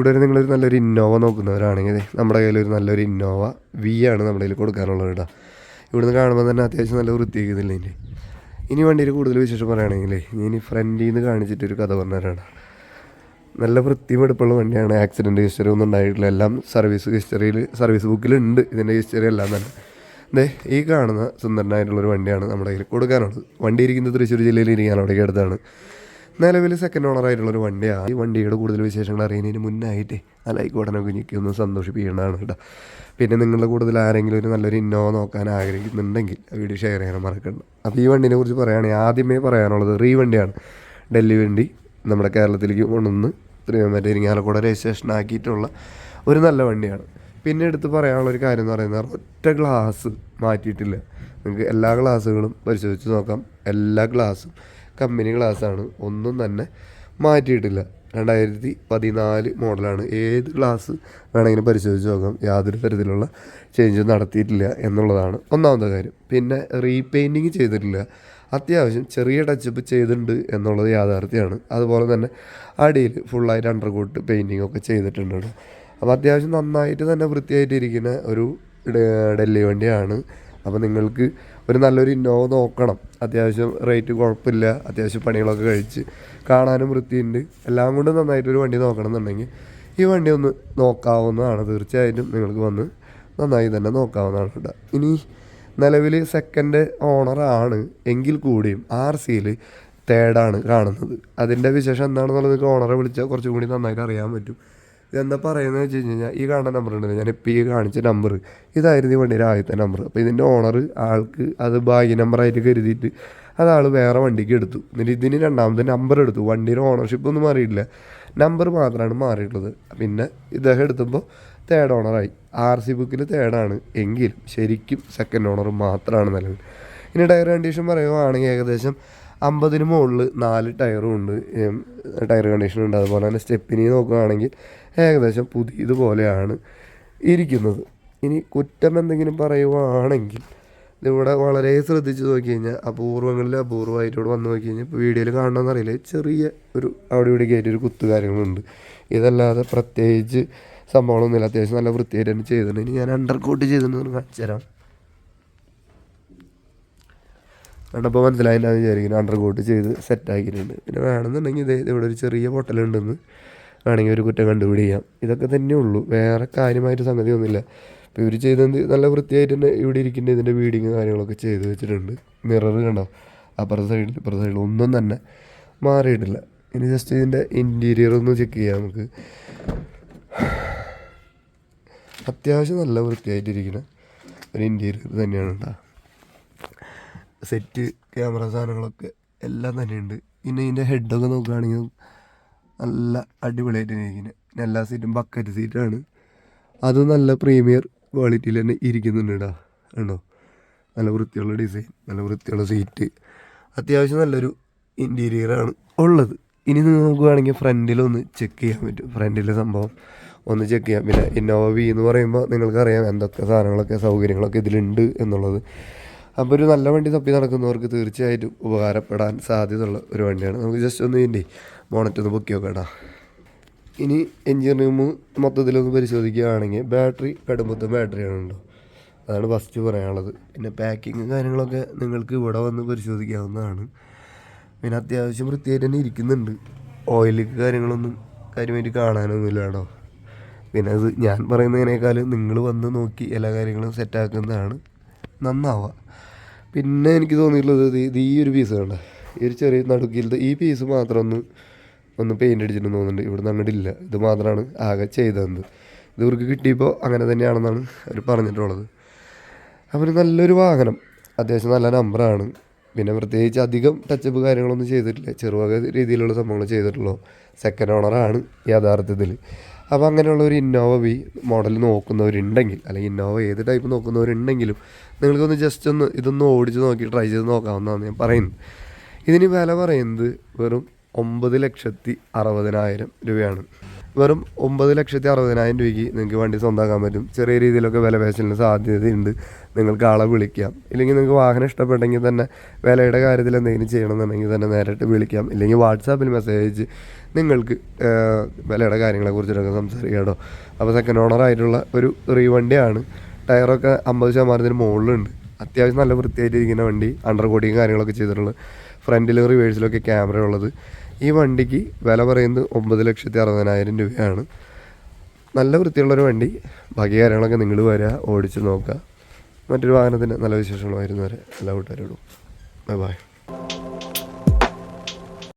ഒരു നിങ്ങളൊരു നല്ലൊരു ഇന്നോവ നോക്കുന്നവരാണെങ്കിൽ നമ്മുടെ കയ്യിൽ ഒരു നല്ലൊരു ഇന്നോവ വി ആണ് നമ്മുടെ കയ്യിൽ കൊടുക്കാനുള്ളത് കേട്ടോ. ഇവിടുന്ന് കാണുമ്പോൾ തന്നെ അത്യാവശ്യം നല്ല വൃത്തിയാക്കുന്നില്ല ഇനി? ഇനി വണ്ടിയിൽ കൂടുതൽ വിശേഷം പറയുകയാണെങ്കിൽ ഇനി ഫ്രണ്ടിൽ നിന്ന് കാണിച്ചിട്ടൊരു കഥ പറഞ്ഞവരാണ് നല്ല വൃത്തിയും എടുപ്പുള്ള വണ്ടിയാണ്. ആക്സിഡന്റ് ഹിസ്റ്ററി ഒന്നും ഉണ്ടായിട്ടില്ല. എല്ലാം സർവീസ് ഹിസ്റ്ററിയിൽ സർവീസ് ബുക്കിലുണ്ട് ഇതിന്റെ ഹിസ്റ്ററി എല്ലാം തന്നെ. ദേ ഈ കാണുന്ന സുന്ദരനായിട്ടുള്ളൊരു വണ്ടിയാണ് നമ്മുടെ കയ്യിൽ കൊടുക്കാനുള്ളത്. വണ്ടി ഇരിക്കുന്നത് തൃശ്ശൂർ ജില്ലയിൽ ഇരിക്കാനോടേക്ക് അടുത്താണ് നിലവിൽ സെക്കൻഡ് ഓണർ ആയിട്ടുള്ളൊരു വണ്ടിയാണ് ഈ വണ്ടിയുടെ കൂടുതൽ വിശേഷങ്ങൾ അറിയുന്നതിന് മുന്നായിട്ട് ആ ലൈക്ക് ബട്ടനൊക്കെ കുഞ്ഞിക്ക് ഒന്ന് സന്തോഷിപ്പിക്കേണ്ടതാണ് കേട്ടോ. പിന്നെ നിങ്ങളുടെ കൂടുതൽ ആരെങ്കിലും ഒരു നല്ലൊരു ഇന്നോവ നോക്കാൻ ആഗ്രഹിക്കുന്നുണ്ടെങ്കിൽ വീഡിയോ ഷെയർ ചെയ്യാൻ മറക്കണ്ട. അപ്പോൾ ഈ വണ്ടിനെ കുറിച്ച് പറയുകയാണെങ്കിൽ ആദ്യമേ പറയാനുള്ളത് റീ വണ്ടിയാണ്. ഡൽഹി വണ്ടി നമ്മുടെ കേരളത്തിലേക്ക് കൊണ്ടുവന്ന് മറ്റേ ഇരിങ്ങാലക്കൂടെ രജിസ്ട്രേഷൻ ആക്കിയിട്ടുള്ള ഒരു നല്ല വണ്ടിയാണ്. പിന്നെ എടുത്ത് പറയാനുള്ള ഒരു കാര്യം എന്ന് പറയുന്നത് ഒറ്റ ഗ്ലാസ് മാറ്റിയിട്ടില്ല. നിങ്ങൾക്ക് എല്ലാ ഗ്ലാസ്സുകളും പരിശോധിച്ച് നോക്കാം. എല്ലാ ഗ്ലാസ്സും കമ്പനി ഗ്ലാസ്സാണ്. ഒന്നും തന്നെ മാറ്റിയിട്ടില്ല. രണ്ടായിരത്തി പതിനാല് മോഡലാണ്. ഏത് ഗ്ലാസ് വേണമെങ്കിലും പരിശോധിച്ച് നോക്കാം. യാതൊരു തരത്തിലുള്ള ചേഞ്ച് നടത്തിയിട്ടില്ല എന്നുള്ളതാണ് ഒന്നാമത്തെ കാര്യം. പിന്നെ റീപെയിന്റിങ് ചെയ്തിട്ടില്ല. അത്യാവശ്യം ചെറിയ ടച്ചപ്പ് ചെയ്തിട്ടുണ്ട് എന്നുള്ളത് യാഥാർത്ഥ്യമാണ്. അതുപോലെ തന്നെ അടിയിൽ ഫുള്ളായിട്ട് അണ്ടർ കോട്ട് പെയിന്റിങ് ഒക്കെ ചെയ്തിട്ടുണ്ട് അപ്പോൾ അത്യാവശ്യം നന്നായിട്ട് തന്നെ വൃത്തിയായിട്ടിരിക്കുന്ന ഒരു ഡെല്ലി വണ്ടിയാണ്. അപ്പോൾ നിങ്ങൾക്ക് ഒരു നല്ലൊരു ഇന്നോവ നോക്കണം. അത്യാവശ്യം റേറ്റ് കുഴപ്പമില്ല. അത്യാവശ്യം പണികളൊക്കെ കഴിച്ച് കാണാനും വൃത്തിയുണ്ട്. എല്ലാം കൊണ്ടും നന്നായിട്ടൊരു വണ്ടി നോക്കണം എന്നുണ്ടെങ്കിൽ ഈ വണ്ടി ഒന്ന് നോക്കാവുന്നതാണ്. തീർച്ചയായിട്ടും നിങ്ങൾക്ക് വന്ന് നന്നായി തന്നെ നോക്കാവുന്നതാണ് കേട്ടോ. ഇനി നിലവിൽ സെക്കൻഡ് ഓണറാണ് എങ്കിൽ കൂടിയും ആർ സിയിൽ തേർഡാണ് കാണുന്നത്. അതിന്റെ വിശേഷം എന്താണെന്നുള്ളത് ഓണറെ വിളിച്ചാൽ കുറച്ചും കൂടി നന്നായിട്ട് അറിയാൻ പറ്റും. ഇതെന്താ പറയുന്നത് വെച്ച് കഴിഞ്ഞ് കഴിഞ്ഞാൽ ഈ കാണുന്ന നമ്പർ ഉണ്ടല്ലോ ഞാൻ ഇപ്പോൾ ഈ കാണിച്ച നമ്പർ ഇതായിരുന്നു ഈ വണ്ടിയുടെ ആദ്യത്തെ നമ്പർ അപ്പോൾ ഇതിന്റെ ഓണർ ആൾക്ക് അത് ഭാഗ്യ നമ്പറായിട്ട് കരുതിയിട്ട് അത് ആൾ വേറെ വണ്ടിക്ക് എടുത്തു. എന്നിട്ട് ഇതിന് രണ്ടാമത്തെ നമ്പർ എടുത്തു. വണ്ടിയുടെ ഓണർഷിപ്പ് ഒന്നും മാറിയിട്ടില്ല. നമ്പർ മാത്രമാണ് മാറിയിട്ടുള്ളത്. പിന്നെ ഇദ്ദേഹം എടുത്തുമ്പോൾ തേർഡ് ഓണറായി ആർ സി ബുക്കിൽ തേർഡാണ് എങ്കിലും ശരിക്കും സെക്കൻഡ് ഓണർ മാത്രമാണ് നിലവിൽ. ഇനി ടയർ കണ്ടീഷൻ പറയുകയാണെങ്കിൽ ഏകദേശം അമ്പതിന് മുകളിൽ നാല് ടയറും ഉണ്ട്. ടയർ കണ്ടീഷൻ ഉണ്ട്. അതുപോലെ തന്നെ സ്റ്റെപ്പിനി നോക്കുകയാണെങ്കിൽ ഏകദേശം പുതിയതുപോലെയാണ് ഇരിക്കുന്നത്. ഇനി കുറ്റം എന്തെങ്കിലും പറയുവാണെങ്കിൽ ഇതിവിടെ വളരെ ശ്രദ്ധിച്ച് നോക്കി കഴിഞ്ഞാൽ അപൂർവങ്ങളിൽ അപൂർവമായിട്ട് ഇവിടെ വന്ന് നോക്കി കഴിഞ്ഞാൽ ഇപ്പോൾ വീഡിയോയിൽ കാണണമെന്നറിയില്ല ചെറിയ ഒരു അവിടെ ഇവിടെ കയറ്റി ഒരു കുത്തു കാര്യങ്ങളുണ്ട്. ഇതല്ലാതെ പ്രത്യേകിച്ച് സംഭവങ്ങളൊന്നുമില്ല. അത്യാവശ്യം നല്ല വൃത്തിയായിട്ട് തന്നെ ചെയ്തിട്ടുണ്ട്. ഇനി ഞാൻ അണ്ടർ കോട്ട് ചെയ്തിട്ടുണ്ടെന്ന് കാണിച്ചു തരാം കണ്ടപ്പോൾ മനസ്സിലായിട്ടാണ് വിചാരിക്കുന്നത് അണ്ടർ കോട്ട് ചെയ്ത് സെറ്റ് ആക്കിയിട്ടുണ്ട്. പിന്നെ വേണമെന്നുണ്ടെങ്കിൽ ഇതേ ഇവിടെ ഒരു ചെറിയ പൊട്ടലുണ്ടെന്ന് വേണമെങ്കിൽ ഒരു കുറ്റം കണ്ടുപിടിക്കാം. ഇതൊക്കെ തന്നെ ഉള്ളൂ. വേറെ കാര്യമായിട്ട് സംഗതി ഒന്നുമില്ല. ഇപ്പോൾ ഇവർ ചെയ്തത് നല്ല വൃത്തിയായിട്ട് തന്നെ ഇവിടെ ഇരിക്കുന്ന ഇതിന്റെ വീഡിങ് കാര്യങ്ങളൊക്കെ ചെയ്ത് വെച്ചിട്ടുണ്ട്. മിറർ കണ്ടോ? അപ്പുറത്തെ സൈഡിൽ ഇപ്പുറത്തെ സൈഡിൽ ഒന്നും തന്നെ മാറിയിട്ടില്ല. ഇനി ജസ്റ്റ് ഇതിന്റെ ഇന്റീരിയർ ഒന്ന് ചെക്ക് ചെയ്യാം നമുക്ക്. അത്യാവശ്യം നല്ല വൃത്തിയായിട്ടിരിക്കുന്ന ഒരു ഇന്റീരിയർ തന്നെയാണ് കേട്ടോ. സെറ്റ് ക്യാമറ സാധനങ്ങളൊക്കെ എല്ലാം തന്നെയുണ്ട്. പിന്നെ ഇതിന്റെ ഹെഡൊക്കെ നോക്കുകയാണെങ്കിൽ നല്ല അടിപൊളിയായിട്ട് ഇരിക്കുന്നത് എല്ലാ സീറ്റും ബക്കറ്റ് സീറ്റാണ് അത് നല്ല പ്രീമിയർ ക്വാളിറ്റിയിൽ തന്നെ ഇരിക്കുന്നുണ്ട് കേട്ടോ നല്ല വൃത്തിയുള്ള ഡിസൈൻ നല്ല വൃത്തിയുള്ള സീറ്റ് അത്യാവശ്യം നല്ലൊരു ഇന്റീരിയറാണ് ഉള്ളത്. ഇനി നോക്കുകയാണെങ്കിൽ ഫ്രണ്ടിലൊന്ന് ചെക്ക് ചെയ്യാൻ പറ്റും. ഫ്രണ്ടിലെ സംഭവം ഒന്ന് ചെക്ക് ചെയ്യാം. പിന്നെ ഇന്നോവ വി എന്ന് പറയുമ്പോൾ നിങ്ങൾക്കറിയാം എന്തൊക്കെ സാധനങ്ങളൊക്കെ സൗകര്യങ്ങളൊക്കെ ഇതിലുണ്ട് എന്നുള്ളത്. അപ്പോൾ ഒരു നല്ല വണ്ടി തപ്പി നടക്കുന്നവർക്ക് തീർച്ചയായിട്ടും ഉപകാരപ്പെടാൻ സാധ്യതയുള്ള ഒരു വണ്ടിയാണ്. നമുക്ക് ജസ്റ്റ് ഒന്ന് ഇതിന്റെ ബോണറ്റ് ഒന്ന് പൊക്കി നോക്കാം ഇനി എൻജിൻ റൂം മൊത്തത്തിലൊന്ന് പരിശോധിക്കുകയാണെങ്കിൽ ബാറ്ററി കടുമ്പത്തും ബാറ്ററിയാണ് ഉണ്ടോ അതാണ് ഫസ്റ്റ് പറയാനുള്ളത്. പിന്നെ പാക്കിങ് കാര്യങ്ങളൊക്കെ നിങ്ങൾക്ക് ഇവിടെ വന്ന് പരിശോധിക്കാവുന്നതാണ്. പിന്നെ അത്യാവശ്യം വൃത്തിയായിട്ട് തന്നെ ഇരിക്കുന്നുണ്ട്. ഓയിൽ കാര്യങ്ങളൊന്നും കാര്യമായിട്ട് കാണാനൊന്നുമില്ല കേട്ടോ പിന്നെ അത് ഞാൻ പറയുന്നതിനേക്കാളും നിങ്ങൾ വന്ന് നോക്കി എല്ലാ കാര്യങ്ങളും സെറ്റാക്കുന്നതാണ് നന്നാവുക പിന്നെ എനിക്ക് തോന്നിയിട്ടുള്ളത് ഈ ഒരു പീസ് കണ്ട ഈ ഒരു ചെറിയ നടുക്കിലത്തെ ഈ പീസ് മാത്രം ഒന്ന് ഒന്ന് പെയിന്റ് അടിച്ചിട്ടുണ്ടെന്ന് തോന്നുന്നുണ്ട്. ഇവിടുന്ന് അങ്ങോട്ട് ഇല്ല. ഇത് മാത്രമാണ് ആകെ ചെയ്തത് ഇത് ഇവർക്ക് കിട്ടിയപ്പോൾ അങ്ങനെ തന്നെയാണെന്നാണ് അവർ പറഞ്ഞിട്ടുള്ളത്. അപ്പോൾ നല്ലൊരു വാഹനം. അത്യാവശ്യം നല്ല നമ്പറാണ് പിന്നെ പ്രത്യേകിച്ച് അധികം ടച്ചപ്പ് കാര്യങ്ങളൊന്നും ചെയ്തിട്ടില്ല. ചെറുവക രീതിയിലുള്ള സംഭവങ്ങൾ ചെയ്തിട്ടുള്ളൂ. സെക്കൻഡ് ഓണറാണ് യഥാർത്ഥത്തിൽ അപ്പോൾ അങ്ങനെയുള്ള ഒരു ഇന്നോവ വി മോഡൽ നോക്കുന്നവരുണ്ടെങ്കിൽ അല്ലെങ്കിൽ ഇന്നോവ ഏത് ടൈപ്പ് നോക്കുന്നവരുണ്ടെങ്കിലും നിങ്ങൾക്കൊന്ന് ജസ്റ്റ് ഒന്ന് ഇതൊന്ന് ഓടിച്ച് നോക്കി ട്രൈ ചെയ്ത് നോക്കാവുന്നതാണ് ഞാൻ പറയുന്നത്. ഇതിന് വില പറയുന്നത് വെറും ഒമ്പത് ലക്ഷത്തി അറുപതിനായിരം രൂപയാണ്. വെറും ഒമ്പത് ലക്ഷത്തി അറുപതിനായിരം രൂപയ്ക്ക് നിങ്ങൾക്ക് വണ്ടി സ്വന്തമാക്കാൻ പറ്റും. ചെറിയ രീതിയിലൊക്കെ വില പേശലിന് സാധ്യതയുണ്ട്. നിങ്ങൾക്ക് ആളെ വിളിക്കാം. ഇല്ലെങ്കിൽ നിങ്ങൾക്ക് വാഹനം ഇഷ്ടപ്പെട്ടെങ്കിൽ തന്നെ വിലയുടെ കാര്യത്തിൽ എന്തെങ്കിലും ചെയ്യണമെന്നുണ്ടെങ്കിൽ തന്നെ നേരിട്ട് വിളിക്കാം. ഇല്ലെങ്കിൽ വാട്സാപ്പിൽ മെസ്സേജ് അയച്ച് നിങ്ങൾക്ക് വിലയുടെ കാര്യങ്ങളെ കുറിച്ചിട്ടൊക്കെ സംസാരിക്കാം കേട്ടോ. അപ്പോൾ സെക്കൻഡ് ഓണർ ആയിട്ടുള്ള ഒരു റീ വണ്ടിയാണ്. ടയറൊക്കെ അമ്പത് ശതമാനത്തിന് മുകളിലുണ്ട്. അത്യാവശ്യം നല്ല വൃത്തിയായിട്ടിരിക്കുന്ന വണ്ടി അണ്ടർ കോട്ടിങ് കാര്യങ്ങളൊക്കെ ചെയ്തിട്ടുള്ളത് ഫ്രണ്ടിലും റിവേഴ്സിലൊക്കെ ക്യാമറ ഉള്ളത്. ഈ വണ്ടിക്ക് വില പറയുന്നത് ഒമ്പത് ലക്ഷത്തി അറുപതിനായിരം രൂപയാണ്. നല്ല വൃത്തിയുള്ളൊരു വണ്ടി. ബാക്കി കാര്യങ്ങളൊക്കെ നിങ്ങൾ വരിക ഓടിച്ച് നോക്കുക. മറ്റൊരു വാഹനത്തിന് നല്ല വിശേഷങ്ങളുമായിരുന്നു വരെ. എല്ലാ കൂട്ടുകാരോടും. Bye bye